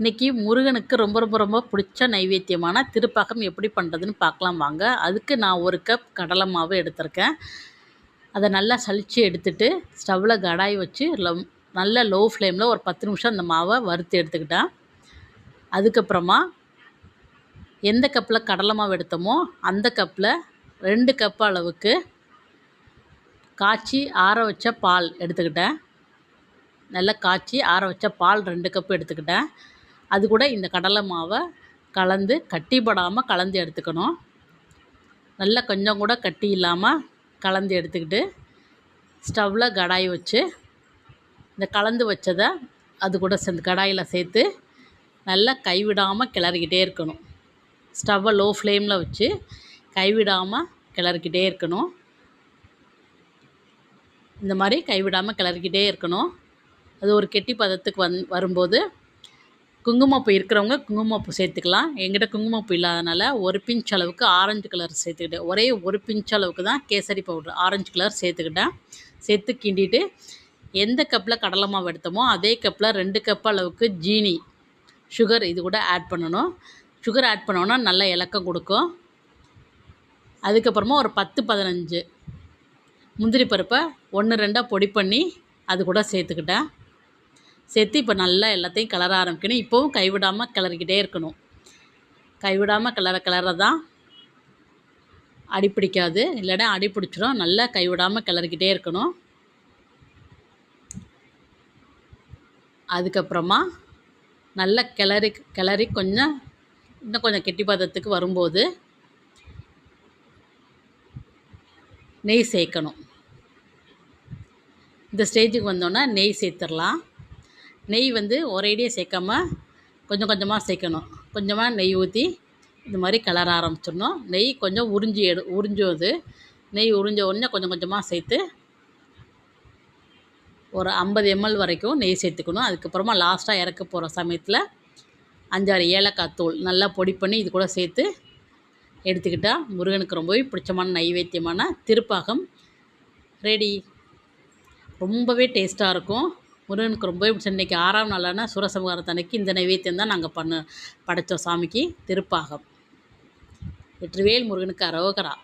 இன்றைக்கி முருகனுக்கு ரொம்ப ரொம்ப ரொம்ப பிடிச்ச நைவேத்தியமான திருப்பாக்கம் எப்படி பண்ணுறதுன்னு பார்க்கலாம் வாங்க. அதுக்கு நான் ஒரு கப் கடலை மாவு எடுத்திருக்கேன். அதை நல்லா சலித்து எடுத்துட்டு ஸ்டவ்வில் கடாய் வச்சு நல்ல லோ ஃப்ளேமில் ஒரு பத்து நிமிஷம் அந்த மாவை வறுத்து எடுத்துக்கிட்டேன். அதுக்கப்புறமா எந்த கப்பில் கடலை மாவு எடுத்தோமோ அந்த கப்பில் ரெண்டு கப் அளவுக்கு காய்ச்சி ஆற வச்ச பால் எடுத்துக்கிட்டேன். நல்லா காய்ச்சி ஆற வச்ச பால் ரெண்டு கப்பு எடுத்துக்கிட்டேன். அது கூட இந்த கடலை மாவை கலந்து கட்டிப்படாமல் கலந்து எடுத்துக்கணும். நல்லா கொஞ்சம் கூட கட்டி இல்லாமல் கலந்து எடுத்துக்கிட்டு ஸ்டவ்வில் கடாய் வச்சு இந்த கலந்து வச்சதை அது கூட சேர்ந்து கடாயில் சேர்த்து நல்லா கைவிடாமல் கிளறிக்கிட்டே இருக்கணும். ஸ்டவ்வை லோ ஃப்ளேமில் வச்சு கைவிடாமல் கிளறிக்கிட்டே இருக்கணும். இந்த மாதிரி கைவிடாமல் கிளறிக்கிட்டே இருக்கணும். அது ஒரு கெட்டி பதத்துக்கு வந் வரும்போது குங்குமப்பூ இருக்கிறவங்க குங்குமப்பூ சேர்த்துக்கலாம். எங்கிட்ட குங்குமப்பூ இல்லாதனால ஒரு பிஞ்ச் அளவுக்கு ஆரஞ்சு கலர் சேர்த்துக்கிட்டேன். ஒரே ஒரு பிஞ்ச் அளவுக்கு தான் கேசரி பவுடர் ஆரஞ்சு கலர் சேர்த்துக்கிட்டேன். சேர்த்து கிண்டிட்டு எந்த கப்பில் கடலை மாவு எடுத்தோமோ அதே கப்பில் ரெண்டு கப் அளவுக்கு ஜீனி சுகர் இது கூட ஆட் பண்ணணும். சுகர் ஆட் பண்ணோன்னா நல்ல இலக்கம் கொடுக்கும். அதுக்கப்புறமா ஒரு பத்து பதினஞ்சு முந்திரி பருப்பை ஒன்று ரெண்டாக பொடி பண்ணி அது கூட சேர்த்துக்கிட்டேன். சேர்த்து இப்போ நல்லா எல்லாத்தையும் கிளற ஆரம்பிக்கணும். இப்போவும் கைவிடாமல் கிளறிக்கிட்டே இருக்கணும். கைவிடாமல் கிளற கிளற தான் அடி பிடிக்காது இல்லைன்னா அடி பிடிச்சிரும். நல்லா கைவிடாமல் கிளறிக்கிட்டே இருக்கணும். அதுக்கப்புறமா நல்லா கிளறி கிளறி கொஞ்சம் இன்னும் கொஞ்சம் கெட்டி பதத்துக்கு வரும்போது நெய் சேர்க்கணும். இந்த ஸ்டேஜுக்கு வந்தோன்னா நெய் சேர்த்துடலாம். நெய் வந்து ஒரேடியாக சேர்க்காம கொஞ்சம் கொஞ்சமாக சேர்க்கணும். கொஞ்சமாக நெய் ஊற்றி இது மாதிரி கலர ஆரம்பிச்சிடணும். நெய் கொஞ்சம் உறிஞ்சி எடு உறிஞ்சது நெய் உறிஞ்ச உடனே கொஞ்சம் கொஞ்சமாக சேர்த்து ஒரு ஐம்பது எம்எல் வரைக்கும் நெய் சேர்த்துக்கணும். அதுக்கப்புறமா லாஸ்ட்டாக இறக்க போகிற சமயத்தில் அஞ்சாறு ஏலக்காய் தூள் நல்லா பொடி பண்ணி இது கூட சேர்த்து எடுத்துக்கிட்டால் முருகனுக்கு ரொம்பவே பிடிச்சமான நைவேத்தியமான திருப்பாகம். ரெடி ரொம்பவே டேஸ்ட்டாக இருக்கும். முருகனுக்கு ரொம்பவே பிடிச்ச இன்றைக்கி ஆறாம் நாளான சூரசம்ஹாரத்தன்னைக்கு இந்த நைவேத்தியம் தான் நாங்கள் பண்ண படைத்தோம் சாமிக்கு திருப்பாகம். வெற்றிவேல் முருகனுக்கு அரோகரா.